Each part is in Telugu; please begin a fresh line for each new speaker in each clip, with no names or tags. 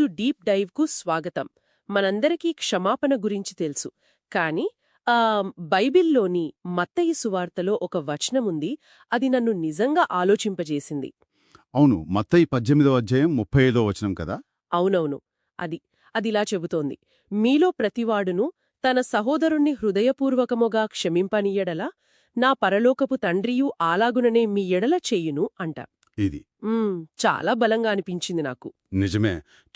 డీప్ డైవ్కు స్వాగతం. మనందరికీ క్షమాపణ గురించి తెలుసు. కానీ ఆ బైబిల్లోని మత్తయి సువార్తలో ఒక వచనముంది అది నన్ను నిజంగా ఆలోచింపజేసింది.
అవును మత్తయి పద్దెనిమిదో అధ్యాయం ముప్పై ఐదో వచనం కదా?
అవునవును. అది అదిలా చెబుతోంది. మీలో ప్రతివాడును తన సహోదరుణ్ణి హృదయపూర్వకముగా క్షమింపనీయడలా నా పరలోకపు తండ్రియు ఆలాగుననే మీ ఎడల చెయ్యును అంట.
ఇది.
చాలా బలంగా అనిపించింది నాకు.
నిజమే.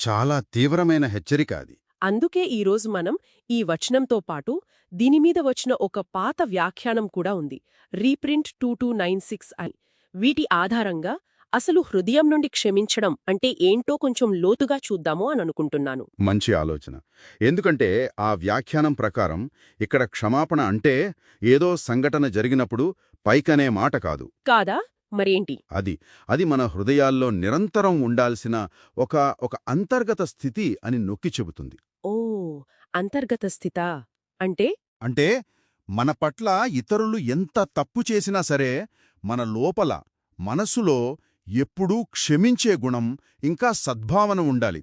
చాలా తీవ్రమైన హెచ్చరిక అది.
అందుకే ఈరోజు మనం ఈ వచనంతో పాటు దీనిమీద వచ్చిన ఒక పాత వ్యాఖ్యానం కూడా ఉంది. Reprint two two nine six అని. వీటి ఆధారంగా అసలు హృదయం నుండి క్షమించడం అంటే ఏంటో కొంచెం లోతుగా చూద్దాము అని అనుకుంటున్నాను.
మంచి ఆలోచన. ఎందుకంటే ఆ వ్యాఖ్యానం ప్రకారం ఇక్కడ క్షమాపణ అంటే ఏదో సంఘటన జరిగినప్పుడు పైకనే మాట కాదు.
కాదా? మరేంటి?
అది అది మన హృదయాల్లో నిరంతరం ఉండాల్సిన ఒక ఒక అంతర్గత స్థితి అని నొక్కి చెబుతుంది.
ఓ అంతర్గత స్థిత? అంటే?
అంటే మన పట్ల ఇతరులు ఎంత తప్పు చేసినా సరే మన లోపల మనసులో ఎప్పుడూ క్షమించే గుణం ఇంకా సద్భావన ఉండాలి.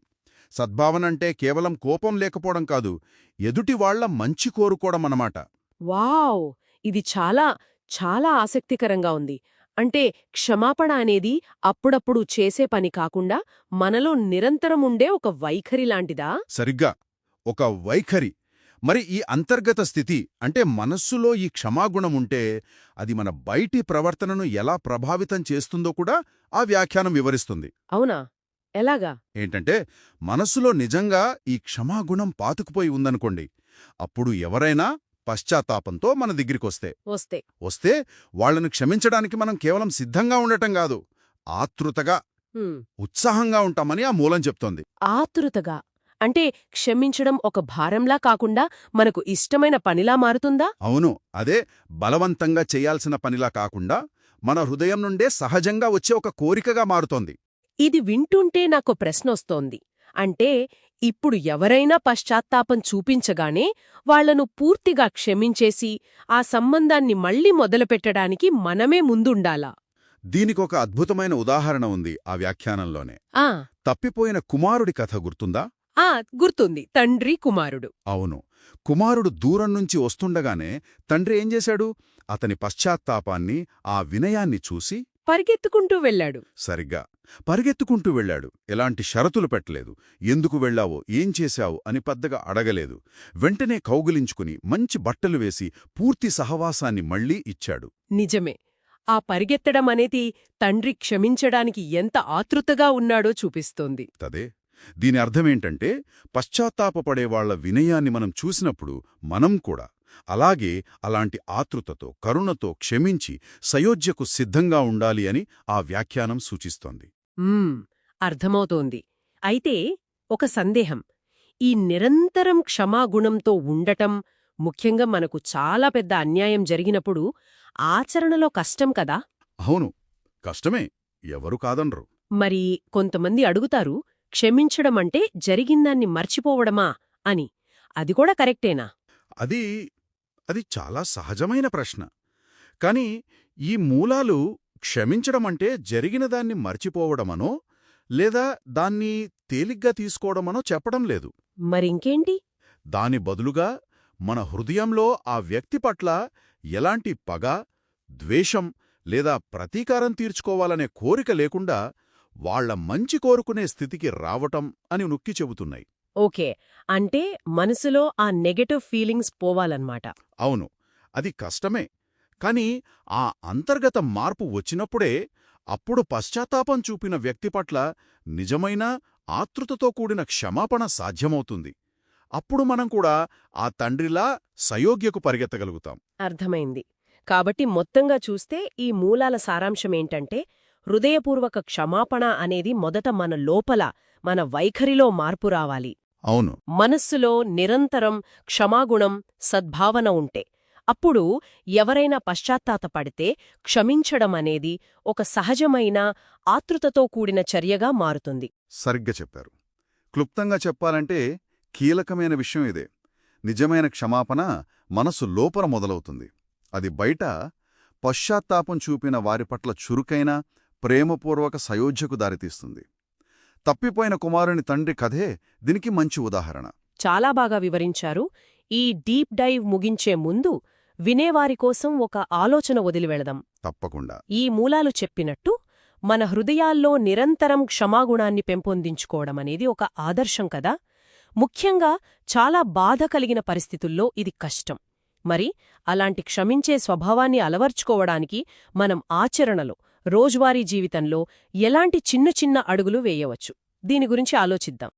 సద్భావన అంటే కేవలం కోపం లేకపోవడం కాదు ఎదుటి వాళ్ళ మంచి కోరుకోవడం అన్నమాట.
వావ్! ఇది చాలా చాలా ఆసక్తికరంగా ఉంది. అంటే క్షమాపణ అనేది అప్పుడప్పుడు చేసే పని కాకుండా మనలో నిరంతరం ఉండే ఒక వైఖరి లాంటిదా?
సరిగ్గా. ఒక వైఖరి. మరి ఈ అంతర్గత స్థితి అంటే మనస్సులో ఈ క్షమాగుణం ఉంటే అది మన బయటి ప్రవర్తనను ఎలా ప్రభావితం చేస్తుందో కూడా ఆ వ్యాఖ్యానం వివరిస్తుంది.
అవునా? ఎలాగా?
ఏంటంటే మనస్సులో నిజంగా ఈ క్షమాగుణం పాతుకుపోయి ఉందనుకోండి. అప్పుడు ఎవరైనా పశ్చాత్తాపంతో మన దగ్గరికొస్తే.
వస్తే.
వస్తే వాళ్ళను క్షమించడానికి మనం కేవలం సిద్ధంగా ఉండటం కాదు ఆతృతగా ఉత్సాహంగా ఉంటామని ఆ మూలం చెప్తోంది.
ఆతురతగా అంటే క్షమించడం ఒక భారంలా కాకుండా మనకు ఇష్టమైన పనిలా మారుతుందా?
అవును. అదే బలవంతంగా చేయాల్సిన పనిలా కాకుండా మన హృదయం నుండే సహజంగా వచ్చే ఒక కోరికగా మారుతోంది.
ఇది వింటుంటే నాకు ప్రశ్నొస్తోంది. అంటే ఇప్పుడు ఎవరైనా పశ్చాత్తాపం చూపించగానే వాళ్ళను పూర్తిగా క్షమించేసి ఆ సంబంధాన్ని మళ్ళీ మొదలుపెట్టడానికి మనమే ముందుండాలా?
దీనికొక అద్భుతమైన ఉదాహరణ ఉంది ఆ వ్యాఖ్యానంలోనే.
ఆ.
తప్పిపోయిన కుమారుడి కథ గుర్తుందా?
ఆ గుర్తుంది. తండ్రి కుమారుడు.
అవును. కుమారుడు దూరం నుంచి వస్తుండగానే తండ్రి ఏం చేశాడు? అతని పశ్చాత్తాపాన్ని ఆ వినయాన్ని చూసి
పరిగెత్తుకుంటూ వెళ్ళాడు.
సరిగ్గా. పరిగెత్తుకుంటూ వెళ్ళాడు. ఎలాంటి షరతులు పెట్టలేదు. ఎందుకు వెళ్ళావో ఏం చేశావు అని పెద్దగా అడగలేదు. వెంటనే కౌగిలించుకుని మంచి బట్టలు వేసి పూర్తి సహవాసాన్ని మళ్ళీ ఇచ్చాడు.
నిజమే. ఆ పరిగెత్తడం అనేది తండ్రి క్షమించడానికి ఎంత ఆతృతగా ఉన్నాడో చూపిస్తోంది.
తదే. దీని అర్థమేంటంటే పశ్చాత్తాపపడే వాళ్ళ వినయాన్ని మనం చూసినప్పుడు మనం కూడా అలాగే అలాంటి ఆతృతతో కరుణతో క్షమించి సయోధ్యకు సిద్ధంగా ఉండాలి అని ఆ వ్యాఖ్యానం సూచిస్తోంది.
అర్థమవుతోంది. అయితే ఒక సందేహం. ఈ నిరంతరం క్షమాగుణంతో ఉండటం ముఖ్యంగా మనకు చాలా పెద్ద అన్యాయం జరిగినప్పుడు ఆచరణలో కష్టం కదా?
అవును కష్టమే ఎవరు కాదనరు.
మరి కొంతమంది అడుగుతారు క్షమించడమంటే జరిగిందాన్ని మర్చిపోవడమా అని. అది కూడా కరెక్టేనా?
అది అది చాలా సహజమైన ప్రశ్న. కాని ఈ మూలాలు క్షమించడమంటే జరిగిన దాన్ని మర్చిపోవడమనో లేదా దాన్ని తేలిగ్గా తీసుకోవడమనో చెప్పడం లేదు.
మరింకేంటి?
దాని బదులుగా మన హృదయంలో ఆ వ్యక్తి పట్ల ఎలాంటి పగ ద్వేషం లేదా ప్రతీకారం తీర్చుకోవాలనే కోరిక లేకుండా వాళ్ళ మంచి కోరుకునే స్థితికి రావటం అని నొక్కి చెబుతున్నాయి.
ఓకే. అంటే మనసులో ఆ నెగటివ్ ఫీలింగ్స్ పోవాలన్నమాట.
అవును. అది కష్టమే. కాని ఆ అంతర్గత మార్పు వచ్చినప్పుడే అప్పుడు పశ్చాత్తాపం చూపిన వ్యక్తి పట్ల నిజమైన ఆతృతతో కూడిన క్షమాపణ సాధ్యమవుతుంది. అప్పుడు మనం కూడా ఆ తండ్రిలా సయోగ్యకు పరిగెత్తగలుగుతాం.
అర్థమైంది. కాబట్టి మొత్తంగా చూస్తే ఈ మూలాల సారాంశమేంటంటే హృదయపూర్వక క్షమాపణ అనేది మొదట మన లోపల మన వైఖరిలో మార్పు రావాలి.
అవును.
మనస్సులో నిరంతరం క్షమాగుణం సద్భావన ఉంటే అప్పుడు ఎవరైనా పశ్చాత్తాపడితే క్షమించడం అనేది ఒక సహజమైన ఆతృతతో కూడిన చర్యగా మారుతుంది.
సరిగ్గా చెప్పారు. క్లుప్తంగా చెప్పాలంటే కీలకమైన విషయం ఇదే. నిజమైన క్షమాపణ మనసు లోపల మొదలవుతుంది. అది బయట పశ్చాత్తాపం చూపిన వారి పట్ల చురుకైన ప్రేమపూర్వక సయోధ్యకు దారితీస్తుంది. తప్పిపోయిన కుమారుని తండ్రి కథే దీనికి మంచి ఉదాహరణ.
చాలా బాగా వివరించారు. ఈ డీప్ డైవ్ ముగించే ముందు వినేవారి కోసం ఒక ఆలోచన వదిలి వెళదాం.
తప్పకుండా.
ఈ మూలాలు చెప్పినట్టు మన హృదయాల్లో నిరంతరం క్షమాగుణాన్ని పెంపొందించుకోవడమనేది ఒక ఆదర్శం కదా. ముఖ్యంగా చాలా బాధ కలిగిన పరిస్థితుల్లో ఇది కష్టం. మరి అలాంటి క్షమించే స్వభావాన్ని అలవర్చుకోవడానికి మనం ఆచరణలో రోజువారీ జీవితంలో ఎలాంటి చిన్న చిన్న అడుగులు వేయవచ్చు? దీని గురించి ఆలోచిద్దాం.